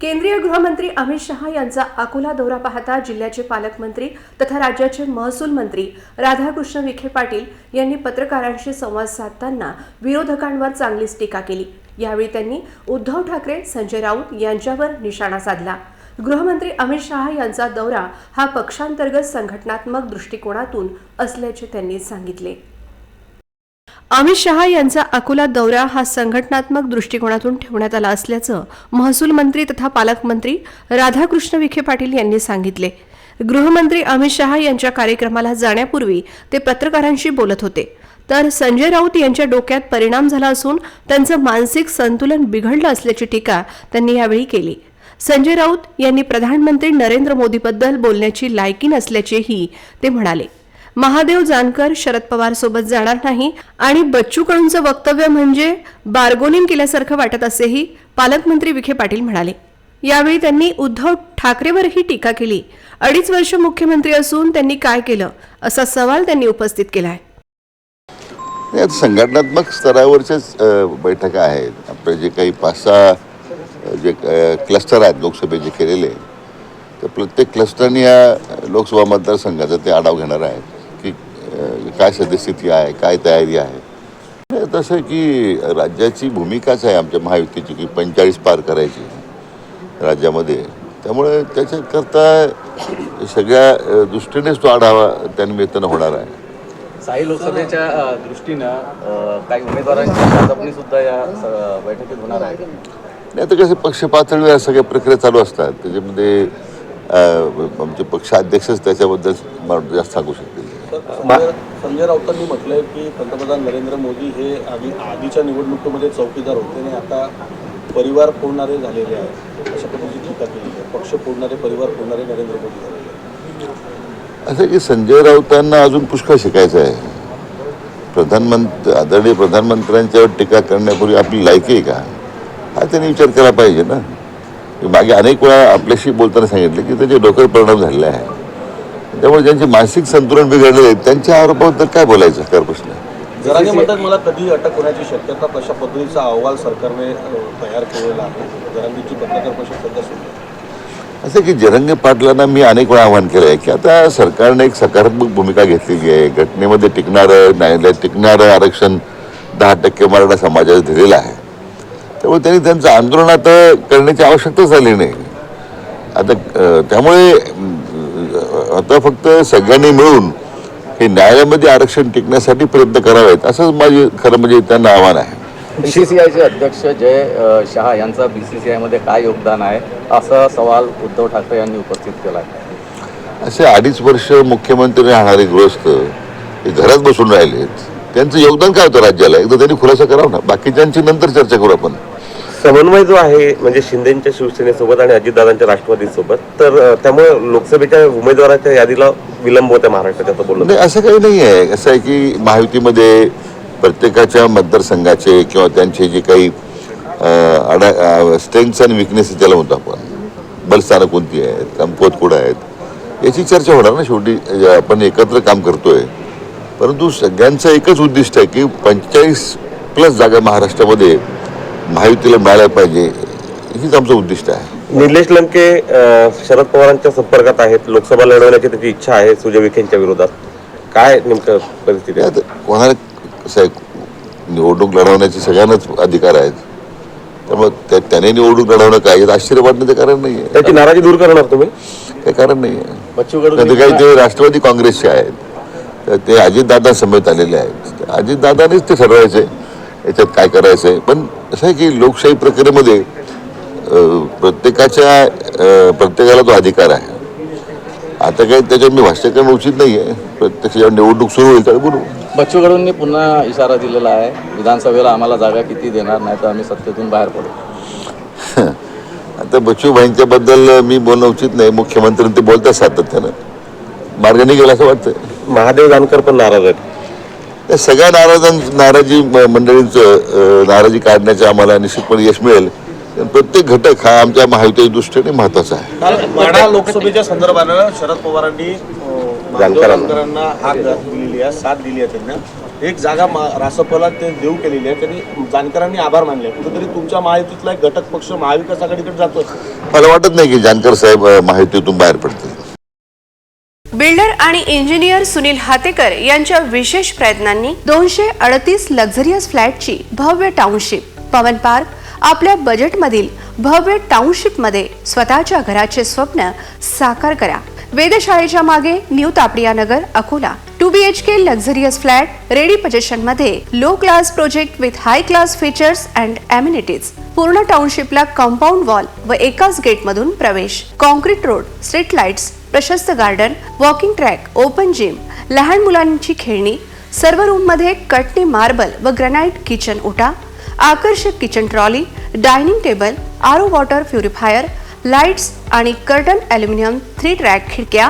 केंद्रीय गृहमंत्री अमित शहा यांचा अकोला दौरा पाहता जिल्ह्याचे पालकमंत्री तथा राज्याचे महसूल मंत्री राधाकृष्ण विखे पाटील यांनी पत्रकारांशी संवाद साधताना विरोधकांवर चांगलीच टीका केली. यावेळी त्यांनी उद्धव ठाकरे संजय राऊत यांच्यावर निशाणा साधला. गृहमंत्री अमित शहा यांचा दौरा हा पक्षांतर्गत संघटनात्मक दृष्टिकोनातून असल्याचे त्यांनी सांगितले. अमित शहा यांचा अकोला दौरा हा संघटनात्मक दृष्टिकोनातून ठेवण्यात आला असल्याचं महसूल मंत्री तथा पालकमंत्री राधाकृष्ण विखे पाटील यांनी सांगितले. गृहमंत्री अमित शहा यांच्या कार्यक्रमाला जाण्यापूर्वी ते पत्रकारांशी बोलत होते. तर संजय राऊत यांच्या डोक्यात परिणाम झाला असून त्यांचं मानसिक संतुलन बिघडलं असल्याची टीका त्यांनी यावेळी केली. संजय राऊत यांनी प्रधानमंत्री नरेंद्र मोदीबद्दल बोलण्याची लायकी नसल्याचेही ते म्हणाले. महादेव जानकर शरद पवार सोबत जाणार नाही आणि बच्चू कडूंचं वक्तव्य म्हणजे बार्गोनिंग केल्यासारखं वाटत असेही पालकमंत्री विखे पाटील म्हणाले. यावेळी त्यांनी उद्धव ठाकरेवरही टीका केली. अडीच वर्ष मुख्यमंत्री असून त्यांनी काय केलं असा सवाल त्यांनी उपस्थित केला आहे संघटनात्मक स्तरावरच्याच बैठका आहेत. आपले जे काही पाच सहा जे क्लस्टर आहेत लोकसभेचे केलेले तर प्रत्येक क्लस्टरने या लोकसभा मतदारसंघाचा ते आढाव घेणार आहेत. काय सद्यस्थिती आहे काय तयारी आहे? तसं की राज्याची भूमिकाच आहे आमच्या महायुतीची की पंचेचाळीस पार करायची राज्यामध्ये. त्यामुळे त्याच्याकरता सगळ्या दृष्टीनेच तो आढावा त्यानिमित्तानं होणार आहे. साई लोकसभेच्या दृष्टीनं काही उमेदवारांची सुद्धा या बैठकीत होणार आहे. नाही आता कसे पक्ष पातळीवर या सगळ्या प्रक्रिया चालू असतात. त्याच्यामध्ये आमचे पक्षाध्यक्षच त्याच्याबद्दल मला जास्त सांगू शकतील संजय संजय राऊतांनी म्हटलंय की पंतप्रधान नरेंद्र मोदी हे आधी आधीच्या निवडणुकीमध्ये चौकीदार होते आणि आता परिवार फोडणारे झालेले आहेत. अशा पद्धतीची टीका केली आहे. पक्ष फोडणारे परिवार फोडणारे नरेंद्र मोदी झालेले आहेत. असं की संजय राऊतांना अजून पुष्कळ शिकायचं आहे. प्रधानमंत्री आदरणीय प्रधानमंत्र्यांच्यावर टीका करण्यापूर्वी आपली लायकी आहे का? हा त्यांनी विचार केला पाहिजे ना. मागे अनेक वेळा आपल्याशी बोलताना सांगितलं की त्याचे डोक्यावर परिणाम झालेले आहे. त्यामुळे ज्यांचे मानसिक संतुलन बिघडलेले आहे त्यांच्या आरोपाबद्दल काय बोलायचं? खरं प्रश्न आहे. जरांगे म्हणतात मला कधी अटक होण्याची शक्यता कशा पद्धतीचा अहवाल सरकारने तयार केलेला आहे? जरांगीची पत्रकार परिषद सध्या सुरू असं की जरंगे पाटलांना मी अनेक वेळा आवाहन केलं आहे की आता सरकारने एक सकारात्मक भूमिका घेतलेली आहे. घटनेमध्ये टिकणारं न्यायालयात टिकणारं आरक्षण दहा टक्के मराठा समाजाला दिलेलं आहे. त्यामुळे त्यांनी त्यांचं आंदोलन आता करण्याची आवश्यकता झाली नाही. आता त्यामुळे आता फक्त सगळ्यांनी मिळून हे न्यायालयामध्ये आरक्षण टिकण्यासाठी प्रयत्न करावेत असंच माझे खरं म्हणजे त्यांना आव्हान आहे. बीसीसीआयचे अध्यक्ष जय शहा यांचा बीसीसीआयमध्ये काय योगदान आहे असा सवाल उद्धव ठाकरे यांनी उपस्थित केला आहे असे अडीच वर्ष मुख्यमंत्री राहणारे गृहस्थ हे घरात बसून राहिलेत. त्यांचं योगदान काय होतं राज्याला? एकदा त्यांनी खुलासा करावा ना. बाकीच्यांची नंतर चर्चा करू आपण. समन्वय जो आहे म्हणजे शिंदेच्या शिवसेनेसोबत आणि अजितदादांच्या राष्ट्रवादीसोबत तर त्यामुळे लोकसभेच्या उमेदवाराच्या यादीला विलंब होता महाराष्ट्रात बोलणं. नाही असं काही नाही आहे असं आहे की महायुतीमध्ये प्रत्येकाच्या मतदारसंघाचे किंवा त्यांचे जे काही स्ट्रेंथ्स आणि विकनेसेस ज्याला म्हणतो आपण बलस्थानं कोणती आहेत कमकुवत कुठं आहेत याची चर्चा होणार ना शेवटी. म्हणजे आपण एकत्र काम करतोय. परंतु सगळ्यांचं एकच उद्दिष्ट आहे की पंचेचाळीस प्लस जागा महाराष्ट्रामध्ये महायुतीला मिळायला पाहिजे हीच आमचं उद्दिष्ट आहे. निलेश लंके शरद पवारांच्या संपर्कात आहेत. लोकसभा लढवण्याची त्याची इच्छा आहे सुजय विखेंच्या विरोधात. काय नेमकं परिस्थिती आहे? आता कोणाला कसं आहे निवडणूक लढवण्याचे सगळ्यांनाच अधिकार आहेत. त्यामुळे त्या- त्याने निवडणूक लढवणं काय? आश्चर्य वाटण्याचं कारण नाही आहे त्याची नाराजी दूर करणार तुम्ही? काही कारण नाही आहे काही ते राष्ट्रवादी काँग्रेसचे आहेत तर ते अजितदादा समेत आलेले आहेत. अजितदादानेच ते ठरवायचे याच्यात काय करायचं आहे पण असं आहे की लोकशाही प्रक्रियेमध्ये प्रत्येकाच्या प्रत्येकाला तो अधिकार आहे. आता काही त्याच्यात मी भाष्य करणं उचित नाही आहे प्रत्यक्ष जेव्हा निवडणूक सुरू होईल त्यावेळी बोलू. बच्चू कडूंनी पुन्हा इशारा दिलेला आहे विधानसभेला आम्हाला जागा किती देणार नाही तर आम्ही सत्तेतून बाहेर पडू. आता बच्चूभाईंच्या बद्दल मी बोलणं उचित नाही. मुख्यमंत्री ते बोलतात सातत्यानं. मार्गाने गेला असं वाटतं महादेव जानकर पण नाराज आहेत. त्या सगळ्या नाराजां नाराजी मंडळींचं नाराजी काढण्याचं आम्हाला निश्चितपणे यश मिळेल. पण प्रत्येक घटक हा आमच्या महायुतीच्या दृष्टीने महत्त्वाचा आहे. माढा लोकसभेच्या संदर्भानं शरद पवारांनी जानकरांना. हाक दिलेली आहे साथ दिली आहे त्यांना. एक जागा मा- रासपला ते देऊ केलेली आहे. त्यांनी जानकरांनी आभार मानले कुठेतरी तुमच्या महायुतीतला एक घटक पक्ष महाविकास आघाडीकडे जातोय मला वाटत नाही की जानकर साहेब अ, माहितीतून बाहेर पडतील. बिल्डर आणि इंजिनियर सुनील हातेकर यांच्या विशेष प्रयत्नांनी दोनशे अडतीस लक्झरियस फ्लॅटची भव्य टाउनशिप पवन पार्क आपल्या बजेटमधील भव्य टाउनशिपमध्ये स्वतःच्या घराचे स्वप्न साकार करा. वेधशाळेच्या मागे new Tapadia Nagar Akola. Two B H K luxurious flat ready पजेशनमध्ये low class project with high class features and amenities पूर्ण टाउनशिपला कंपाऊंड वॉल व एकाच गेटमधून प्रवेश. कॉन्क्रीट रोड स्ट्रीट लाईट्स प्रशस्त garden walking track open gym लहान मुलांची खेळणी सर्व रूममध्ये कटनी मार्बल व ग्रॅनाइट किचन ओटा आकर्षक kitchen trolley dining table RO water purifier lights आणि कर्टन ॲल्युमिनियम थ्री ट्रॅक खिडक्या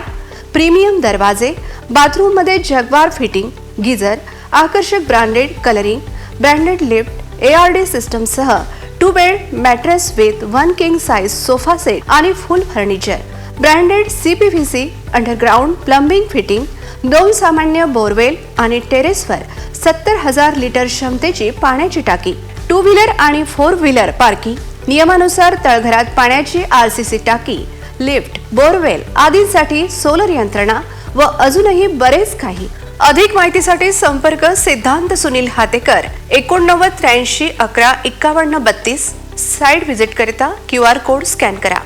प्रीमियम दरवाजे बाथरूममध्ये जगवार फिटिंग गिझर आकर्षक branded colouring branded lift A R D सिस्टमसह two bed mattress with one king size sofa set आणि full furniture branded C P V C underground plumbing fitting दोन सामान्य borewell आणि टेरेसवर सत्तर हजार लिटर क्षमतेची पाण्याची टाकी टू व्हीलर आणि फोर व्हीलर पार्किंग नियमानुसार तळघरात पाण्याची आर सी सी टाकी लिफ्ट बोरवेल आदींसाठी सोलर यंत्रणा व अजूनही बरेच काही. अधिक माहितीसाठी संपर्क सिद्धांत सुनील हातेकर एकोणनव्वद त्र्याऐंशी अकरा एक्कावन्न बत्तीस. साईट व्हिजिट करिता क्यू आर कोड स्कॅन करा.